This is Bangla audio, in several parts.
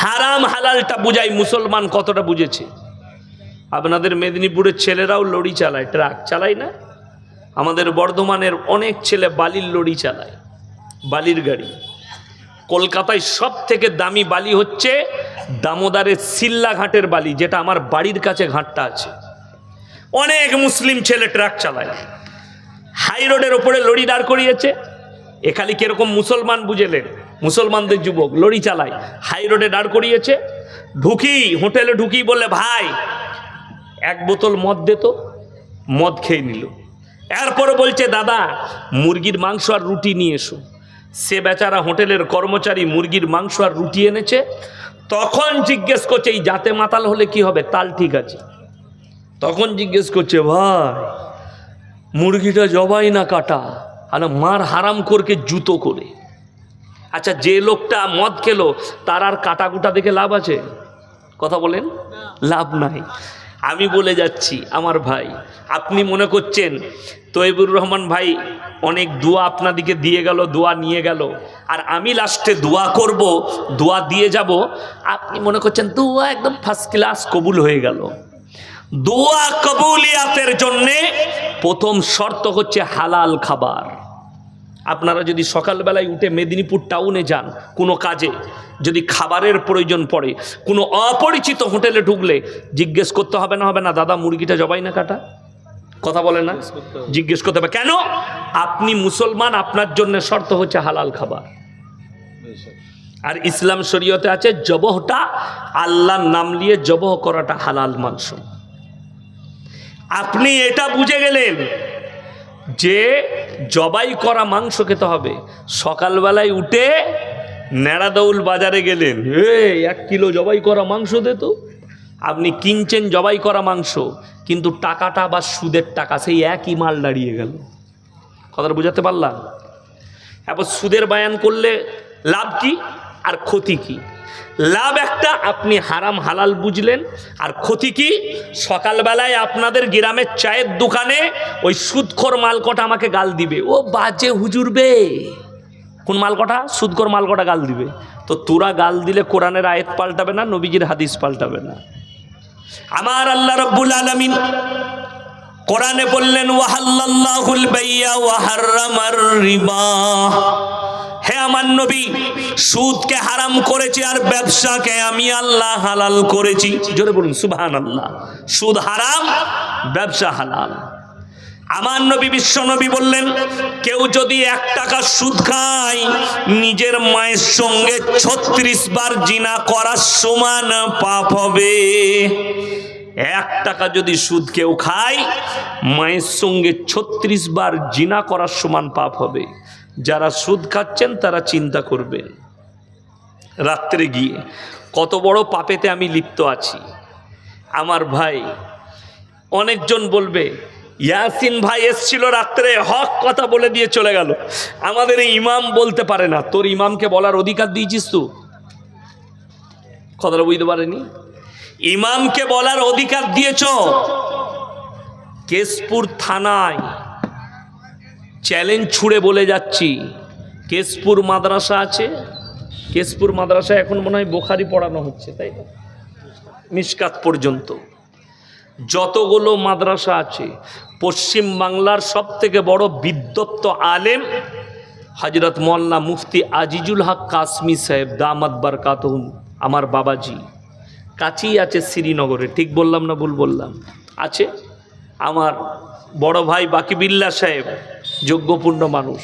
হারাম হালালটা বুঝাই মুসলমান কতটা বুঝেছে? আপনাদের মেদিনীপুরের ছেলেরাও লড়ি চালায়, ট্রাক চালায় না? আমাদের বর্ধমানের অনেক ছেলে বালির লড়ি চালায়, বালির গাড়ি। কলকাতায় সব থেকে দামি বালি হচ্ছে দামোদারের সিল্লা ঘাটের বালি, যেটা আমার বাড়ির কাছে ঘাটটা আছে। অনেক মুসলিম ছেলে ট্রাক চালায়। হাই রোডের ওপরে লড়ি দাঁড় করিয়েছে। এ খালি কীরকম মুসলমান বুঝেলেন? মুসলমানদের যুবক লড়ি চালায়। হাই রোডে দাঁড় করিয়েছে। ঢুকি, হোটেলে ঢুকি বললে, ভাই, এক বোতল মদ দে তো। মদ খেয়ে নিল। এরপরে বলছে, দাদা, মুরগির মাংস আর রুটি নিয়ে এসো। সে বেচারা হোটেলের কর্মচারী মুরগির মাংস আর রুটি এনেছে। তখন জিজ্ঞেস করছে, এই জাতে মাতাল হলে কি হবে? তাল ঠিক আছে? তখন জিজ্ঞেস করছে, ভাই, মুরগিটা জবাই না কাটা, আর মার হারাম করকে জুতো করে। আচ্ছা যে লোকটা মদ খেলো, তার আর কাটা কুটা দেখে লাভ আছে? কথা বলেন। লাভ নাই। আমি বলে যাচ্ছি, আমার ভাই, আপনি মনে করছেন তৈবুর রহমান ভাই অনেক দোয়া আপনাদিকে দিয়ে গেল, দোয়া নিয়ে গেল, আর আমি লাস্টে দোয়া করব, দোয়া দিয়ে যাব, আপনি মনে করছেন দোয়া একদম ফার্স্ট ক্লাস কবুল হয়ে গেল। দোয়া কবুলিয়াতের জন্যে প্রথম শর্ত হচ্ছে হালাল খাবার। আপনারা যদি সকালবেলায় উঠে মেদিনীপুর টাউনে যান কোনো কাজে যদি খাবারের প্রয়োজন পড়ে কোনো অপরিচিত হোটেলে ঢুকলে জিজ্ঞেস করতে হবে না হবে না দাদা মুরগিটা জবাই না কাটা? কথা বলে না? জিজ্ঞেস করতে হবে। কেন? আপনি মুসলমান আপনার জন্য শর্ত হচ্ছে হালাল খাবার। আর ইসলাম শরীয়তে আছে জবহটা আল্লাহর নাম নিয়ে জবহ করাটা হালাল মাংস আপনি এটা বুঝে গেলেন যে জবাই করা মাংস খেতে হবে। সকালবেলায় উঠে নেড়াদৌল বাজারে গেলেন। এ এক কিলো জবাই করা মাংস দে তো। আপনি কিনছেন জবাই করা মাংস, কিন্তু টাকাটা বা সুদের টাকা, সেই একই মাল দাঁড়িয়ে গেল। কথাটা বুঝাতে পারলাম? এবার সুদের বায়ান করলে লাভ কি আর ক্ষতি কি? লাভ একটা, আপনি হারাম হালাল বুঝলেন। আর ক্ষতি কি? সকালবেলায় আপনাদের গ্রামের চায়ের দোকানে ওই সুদখোর মালকটা আমাকে গাল দিবে। ও বাজে হুজুরবে কোন মালকটা? সুদখোর মালকটা গাল দিবে। তো তোরা গাল দিলে কোরআনের আয়াত পাল্টাবে না, নবীজির হাদিস পাল্টাবে না। আমার আল্লাহ রব্বুল আলামিন কোরআনে বললেন, ওয়াহাল্লাল্লাহুল বাইয়া ওয়া হাররামার রিবা। হে আমার নবী, সুদকে হারাম করেছি আর ব্যবসাকে আমি আল্লাহ হালাল করেছি। জোরে বলুন, সুবহানাল্লাহ। সুদ হারাম, ব্যবসা হালাল। আমার নবী, বিশ্ব নবী বললেন, কেউ যদি এক টাকা সুদ খায়, নিজের মায়ের সঙ্গে ছত্রিশ বার জিনা করার সমান পাপ হবে। এক টাকা যদি সুদ কেউ খায়, মায়ের সঙ্গে ছত্রিশ বার জিনা করার সমান পাপ হবে। যারা সুদ খাচ্ছেন, তারা চিন্তা করবেন রাত্রে গিয়ে, কত বড় পাপেতে আমি লিপ্ত আছি। আমার ভাই অনেকজন বলবে, ইয়াসিন ভাই এসছিল রাত্রে, হক কথা বলে দিয়ে চলে গেল। আমাদের ইমাম বলতে পারে না। তোর ইমামকে বলার অধিকার দিয়েছিস তো? কথাটা বুঝতে পারেনি? ইমামকে বলার অধিকার দিয়েছ? কেশপুর থানায়। চ্যালেঞ্জ ছুড়ে বলে যাচ্ছি। কেশপুর মাদ্রাসা আছে। কেশপুর মাদ্রাসা এখন মনে হয় বোখারি পড়ানো হচ্ছে, তাই না? মিসকাত পর্যন্ত। যতগুলো মাদ্রাসা আছে, পশ্চিম বাংলার সব থেকে বড় বিদ্যপ্ত আলেম হজরত মোল্লা মুফতি আজিজুল হক কাসমি সাহেব, দামাত বারকাতহুম আমার বাবাজি। কাছেই আছে শ্রীনগরে, ঠিক বললাম না ভুল বললাম? আছে? আমার বড় ভাই বাকি বিল্লা সাহেব যোগ্যপূর্ণ মানুষ।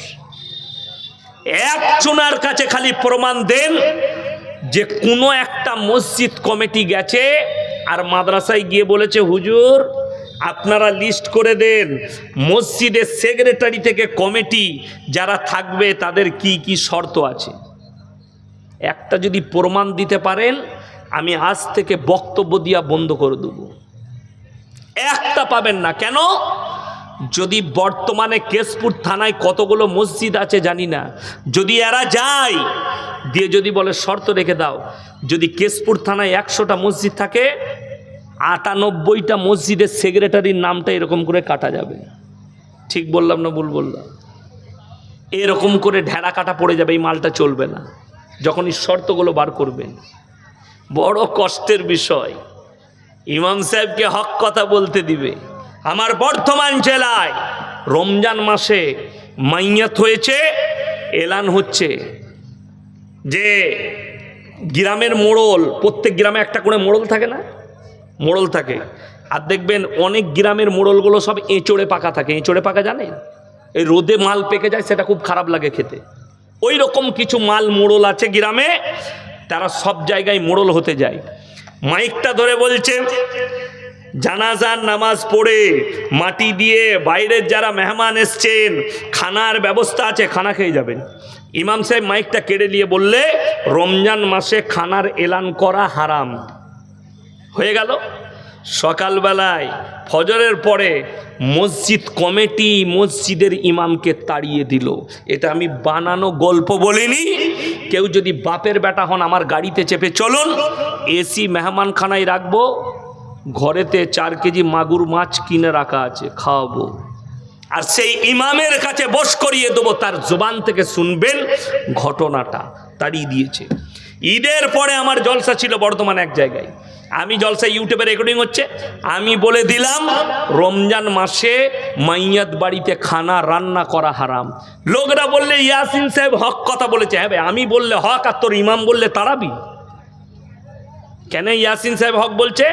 একজনের কাছে খালি প্রমাণ দেন যে কোনো একটা মসজিদ কমিটি গেছে আর মাদ্রাসায় গিয়ে বলেছে, হুজুর, আপনারা লিস্ট করে দেন মসজিদের সেক্রেটারি থেকে কমিটি, যারা থাকবে তাদের কি কি শর্ত আছে? একটা যদি প্রমাণ দিতে পারেন, আমি আজ থেকে বক্তব্য দিয়া বন্ধ করে দেব। একটা পাবেন না। কেন? যদি বর্তমানে কেশপুর থানায় কতগুলো মসজিদ আছে জানি না। যদি এরা যায়, দিয়ে যদি বলে শর্ত রেখে দাও, যদি কেশপুর থানায় একশোটা মসজিদ থাকে, আটানব্বইটা মসজিদের সেক্রেটারির নামটা এরকম করে কাটা যাবে। ঠিক বললাম না ভুল বললাম? এরকম করে ঢেড়া কাটা পড়ে যাবে, এই মালটা চলবে না। যখন এই শর্তগুলো বার করবেন বড় কষ্টের বিষয়। ইমাম সাহেবকে হক কথা বলতে দিবে। আমার বর্তমান জেলায় রমজান মাসে মাইয়াত হয়েছে, এলান হচ্ছে যে গ্রামের মোড়ল, প্রত্যেক গ্রামে একটা করে মোড়ল থাকে না? মোড়ল থাকে। আর দেখবেন অনেক গ্রামের মোড়লগুলো সব এঁচড়ে পাকা থাকে। এঁচড়ে পাকা জানেন? এই রোদে মাল পেকে যায়, সেটা খুব খারাপ লাগে খেতে। ওই রকম কিছু মাল মোড়ল আছে গ্রামে, তারা সব জায়গায় মোড়ল হতে যায়। মাইকটা ধরে বলছে, জানাজার নামাজ পড়ে, মাটি দিয়ে বাইরের যারা মেহমান এসছেন, খানার ব্যবস্থা আছে, খানা খেয়ে যাবেন। ইমাম সাহেব মাইকটা কেড়ে নিয়ে বললে, রমজান মাসে খানার এলান করা হারাম। হয়ে গেল। সকালবেলায়, ফজরের পরে মসজিদ কমিটি মসজিদের ইমামকে তাড়িয়ে দিল। এটা আমি বানানো গল্প বলিনি। কেউ যদি বাপের বেটা হন আমার গাড়িতে চেপে, চলুন এসি মেহমানখানায় রাখব, ঘরেতে চার কেজি মাগুর মাছ কিনে রাখা আছে, খাওয়াবো। আর সেই ইমামের কাছে বস করিয়ে দেবো, তার জোবান থেকে শুনবেন ঘটনাটা তাড়িয়ে দিয়েছে। ঈদের পরে আমার জলসা ছিল বর্ধমান এক জায়গায়। আমি জলসা ইউটিউবে রেকর্ডিং হচ্ছে। আমি বলে দিলাম, রমজান মাসে মাইয়াত বাড়িতে খানা রান্না করা হারাম। লোকরা বললে, ইয়াসিন সাহেব হক কথা বলেছে। হ্যাঁ আমি বললে হক আর তোর ইমাম বললে তারাবি। কেন ইয়াসিন সাহেব হক বলছে?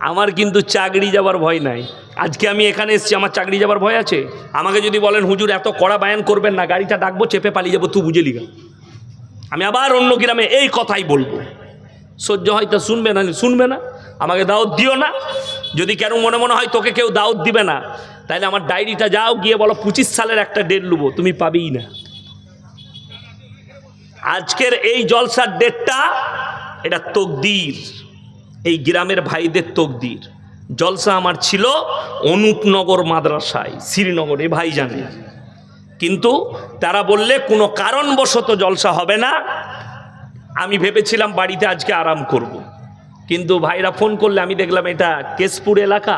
আমার কিন্তু চাকরি যাবার ভয় নাই। আজকে আমি এখানে এসেছি, আমার চাকরি যাবার ভয় আছে। আমাকে যদি বলেন, হুজুর, এত কড়া বায়ান করবেন না, গাড়িটা ডাকবো, চেপে পালিয়ে যাব তুই বুঝে লিগা। আমি আবার অন্য গ্রামে এই কথাই বলব। সহ্য হয় তা শুনবে না শুনবে না। আমাকে দাওয়াত দিও না। যদি কেন মনে মনে হয় তোকে কেউ দাওয়াত দিবে না, তাহলে আমার ডায়েরিটা যাও, গিয়ে বলো পঁচিশ সালের একটা ডেট লুবো, তুমি পাবেই না। আজকের এই জলসার ডেটটা, এটা তকদির। এই গ্রামের ভাইদের তকদির। জলসা আমার ছিল অনুপনগর মাদ্রাসায়, শ্রীনগরে ভাই জানে। কিন্তু তারা বললে কোনো কারণবশত জলসা হবে না। আমি ভেবেছিলাম বাড়িতে আজকে আরাম করব। কিন্তু ভাইরা ফোন করলে আমি দেখলাম এটা কেশপুর এলাকা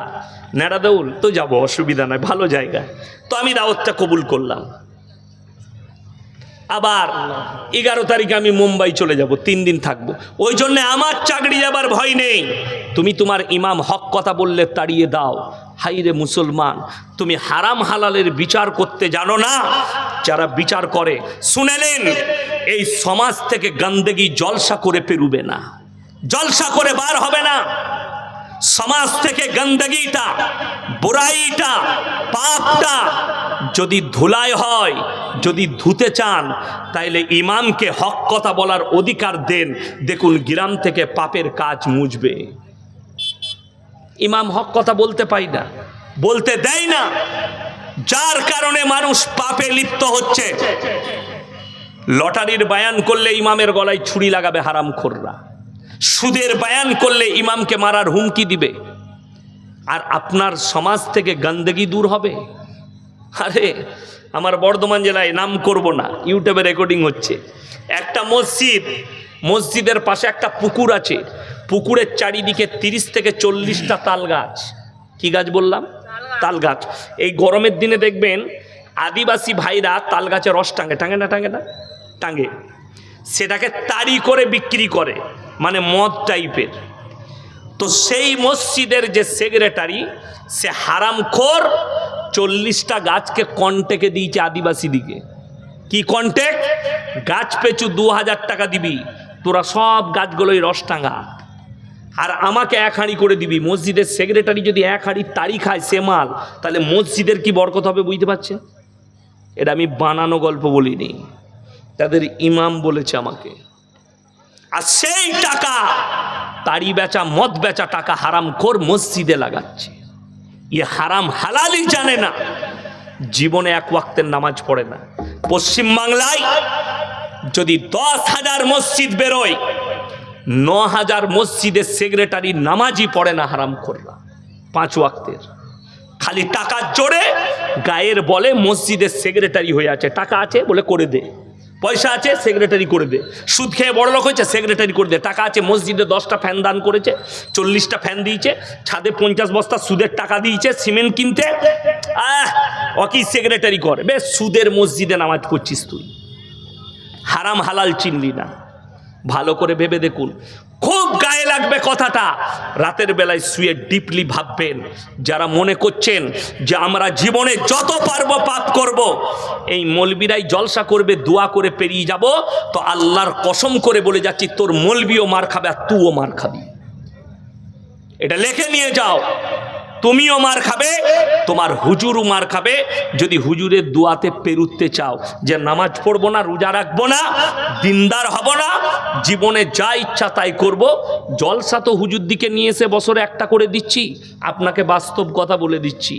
নেড়াদৌল তো যাব, অসুবিধা নয় ভালো জায়গা। তো আমি দাওয়াতটা কবুল করলাম। আবার এগারো তারিখে আমি মুম্বাই চলে যাব, তিন দিন থাকব। ওই জন্যে আমার চাকরি যাবার ভয় নেই। তুমি তোমার ইমাম হক কথা বললে তাড়িয়ে দাও। হাইরে মুসলমান, তুমি হারাম হালালের বিচার করতে জানো না? যারা বিচার করে শুনেলেন এই সমাজ থেকে গন্দেগি জলসা করে পেরুবে না। জলসা করে বার হবে না। সমাজ থেকে গন্দগিটা বুড়াইটা পাপটা যদি ধুলাই হয়, যদি ধুতে চান, তাইলে ইমামকে হক কথা বলার অধিকার দেন। দেখুন, গ্রাম থেকে পাপের কাজ মুজবে ইমাম হক কথা বলতে পাই না। বলতে দেয় না। যার কারণে মানুষ পাপে লিপ্ত হচ্ছে। লটারির বায়ান করলে ইমামের গলায় ছুরি লাগাবে হারাম খোররা। সুদের বায়ান করলে ইমামকে মারার হুমকি দিবে। আর আপনার সমাজ থেকে গন্দগি দূর হবে। আরে, আমার বর্ধমান জেলায় নাম করব না। ইউটিউবে রেকর্ডিং হচ্ছে। একটা মসজিদ মসজিদের পাশে একটা পুকুর আছে। পুকুরের চারিদিকে তিরিশ থেকে চল্লিশটা তাল গাছ কি গাছ বললাম? তাল গাছ এই গরমের দিনে দেখবেন আদিবাসী ভাইরা তাল গাছে রস টাঙে। টাঙে না টাঙে না? টাঙে। সেটাকে তাড়ি করে বিক্রি করে। মানে মদ টাইপের। তো সেই মসজিদের যে সেক্রেটারি, সে হারামখোর চল্লিশটা গাছকে কন্টেকে দিয়েছে আদিবাসী দিকে কি কন্টেক গাছ পেছু দু হাজার টাকা দিবি। তোরা সব গাছগুলোই রস টাঙা আর আমাকে এক হাঁড়ি করে দিবি। মসজিদের সেক্রেটারি যদি এক হাঁড়ি তাড়ি খায় সে মাল, তাহলে মসজিদের কি বরকত হবে বুঝতে পারছেন? এটা আমি বানানো গল্প বলিনি। তাদের ইমাম বলেছে আমাকে, আর সেই টাকা তাড়ি বেচা, মদ বেচা টাকা হারাম কর মসজিদে লাগাচ্ছে। ই হারাম হালালই জানে না। জীবনে এক ওয়াক্তের নামাজ পড়ে না। পশ্চিম বাংলায় যদি দশ হাজার মসজিদ বেরোয়, ন হাজার মসজিদের সেক্রেটারি নামাজই পড়ে না, হারাম করলা পাঁচ ওয়াক্তের। খালি টাকার জোরে গায়ের বলে মসজিদের সেক্রেটারি হয়ে আছে। টাকা আছে বলে করে দে। পয়সা আছে, সেক্রেটারি করে দে। সুদ খেয়ে বড় লোক হয়েছে, সেক্রেটারি করে দে। টাকা আছে, মসজিদে দশটা ফ্যান দান করেছে, চল্লিশটা ফ্যান দিয়েছে, ছাদে পঞ্চাশ বস্তা সুদের টাকা দিয়েছে, সিমেন্ট কিনতে। আহ, অকি সেক্রেটারি করে। বেশ, সুদের মসজিদে নামাজ পড়ছিস তুই। হারাম হালাল চিনলি না। ভালো করে ভেবে দেখুন। খুব গায়ে লাগবে কথাটা। রাতের বেলায় শুয়ে ডিপলি ভাববেন, যারা মনে করছেন যে আমরা জীবনে যত পারব পাপ করব। এই মলবিরাই জলসা করবে, দোয়া করে পেরিয়ে যাব, তো আল্লাহর কসম করে বলে যাচ্ছি, তোর মলবিও মার খাবে আর তুও মার খাবি। এটা লেখে নিয়ে যাও। তুমিও মার খাবে, তোমার হুজুরও মার খাবে। যদি হুজুরের দুয়াতে পেরুতে চাও যে নামাজ পড়ব না, রোজা রাখব না, দিনদার হব না, জীবনে যা ইচ্ছা তাই করব। জলসা তো হুজুর দিকে নিয়ে এসে বছরে একটা করে দিচ্ছি। আপনাকে বাস্তব কথা বলে দিচ্ছি।